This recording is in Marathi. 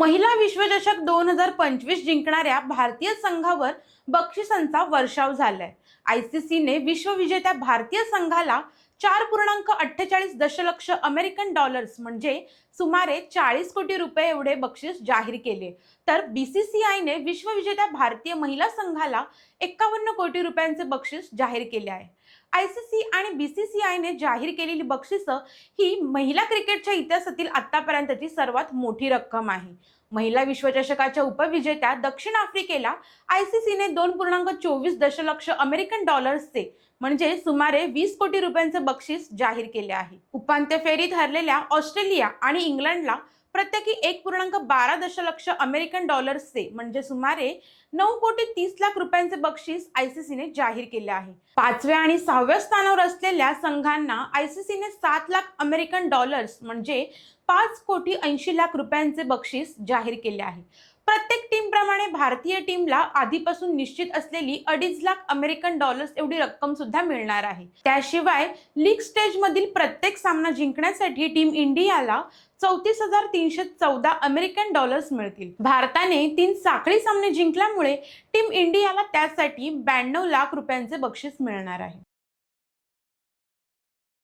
महिला विश्वचषक दोन हजार पंचवीस जिंकणाऱ्या भारतीय संघावर बक्षिसांचा वर्षाव झालाय. आयसीसीने विश्वविजेत्या भारतीय संघाला चार पूर्णांक अठ्ठेचाळीस दशलक्ष अमेरिकन डॉलर्स म्हणजे सुमारे चाळीस कोटी रुपये एवढे बक्षीस जाहीर केले. तर बीसीसीआयने विश्वविजेत्या भारतीय महिला संघाला एकावन्न कोटी रुपयांचे बक्षीस जाहीर केले आहे. आयसीसी आणि बी सी सी आयने जाहीर केलेली बक्षिसं ही महिला क्रिकेटच्या इतिहासातील आत्तापर्यंतची सर्वात मोठी रक्कम आहे. महिला विश्वचषकाच्या उपविजेत्या दक्षिण आफ्रिकेला आयसीसीने दोन पूर्णांक चोवीस दशलक्ष अमेरिकन डॉलर्सचे म्हणजे सुमारे वीस कोटी रुपयांचे बक्षीस जाहीर केले आहे. उपांत्य फेरीत हरलेल्या ऑस्ट्रेलिया आणि इंग्लंडला प्रत्येकी एक पूर्णांक बारा दशलक्ष अमेरिकन डॉलर्सचे म्हणजे सुमारे नऊ कोटी तीस लाख रुपयांचे बक्षीस आयसीसीने जाहीर केले आहे. पाचव्या आणि सहाव्या स्थानावर असलेल्या संघांना आयसीसीने सात लाख अमेरिकन डॉलर्स म्हणजे पाच कोटी ऐंशी लाख रुपयांचे बक्षीस जाहीर केले आहे. प्रत्येक टीम प्रमाणे भारतीय टीमला आधीपासून निश्चित असलेली अडीच लाख अमेरिकन डॉलर्स एवढी रक्कम सुद्धा मिळणार आहे. त्याशिवाय लीग स्टेज मधील प्रत्येक सामना जिंकण्यासाठी टीम इंडियाला चौतीस हजार तीनशे चौदा अमेरिकन डॉलर्स मिळतील. भारताने तीन साखळी सामने जिंकल्यामुळे टीम इंडियाला त्यासाठी ब्याण्णव लाख रुपयांचे बक्षीस मिळणार आहे.